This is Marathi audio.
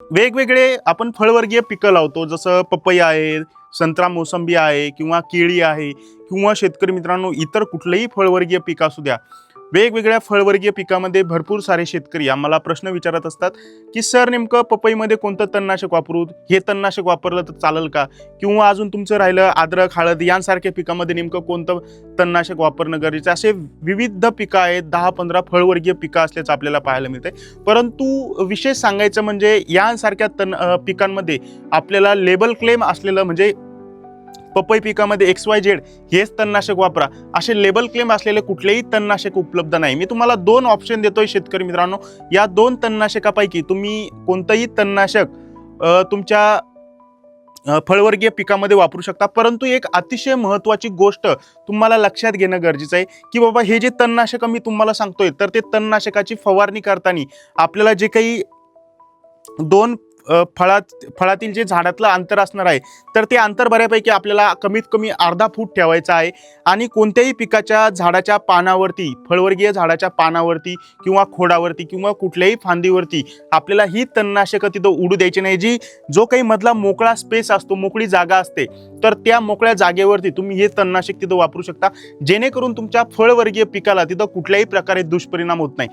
वेगवेगळे आपण फळवर्गीय पिकं लावतो जसं पपई आहे संत्रा मोसंबी आहे किंवा केळी आहे किंवा शेतकरी मित्रांनो इतर कुठलंही फळवर्गीय पीक असू द्या. वेगवेगळ्या फळवर्गीय पिकामध्ये भरपूर सारे शेतकरी आम्हाला प्रश्न विचारत असतात की सर नेमकं पपईमध्ये कोणतं तणनाशक वापरू? हे तणनाशक वापरलं तर चालेल का? किंवा अजून तुमचं राहिलं अद्रक हळद यांसारख्या पिकामध्ये नेमकं कोणतं तणनाशक वापरणं गरजेचं असे विविध पिकं आहेत दहा पंधरा फळवर्गीय पिकं असल्याचं आपल्याला पाहायला मिळते परंतु विशेष सांगायचं म्हणजे यांसारख्या तण पिकांमध्ये आपल्याला लेबल क्लेम असलेलं म्हणजे पपई पिकामध्ये एक्स वाय झेड हेच तणनाशक वापरा. असे लेबल क्लेम असलेले कुठलेही तणनाशक उपलब्ध नाही. मी तुम्हाला दोन ऑप्शन देतोय शेतकरी मित्रांनो. या दोन तणनाशकापैकी तुम्ही कोणतंही तणनाशक तुमच्या फळवर्गीय पिकामध्ये वापरू शकता. परंतु एक अतिशय महत्त्वाची गोष्ट तुम्हाला लक्षात घेणं गरजेचं आहे की बाबा हे जे तणनाशक मी तुम्हाला सांगतोय तर ते तणनाशकाची फवारणी करताना आपल्याला जे काही दोन फळात फळातील जे झाडातलं अंतर असणार आहे तर ते अंतर बऱ्यापैकी आपल्याला कमीत कमी अर्धा फूट ठेवायचं आहे. आणि कोणत्याही पिकाच्या झाडाच्या पानावरती फळवर्गीय झाडाच्या पानावरती किंवा खोडावरती किंवा कुठल्याही फांदीवरती आपल्याला ही तणनाशकं तिथं उडू द्यायची नाही. जी जो काही मधला मोकळा स्पेस असतो मोकळी जागा असते तर त्या मोकळ्या जागेवरती तुम्ही हे तणनाशक तिथं वापरू शकता. जेणेकरून तुमच्या फळवर्गीय पिकाला तिथं कुठल्याही प्रकारे दुष्परिणाम होत नाही.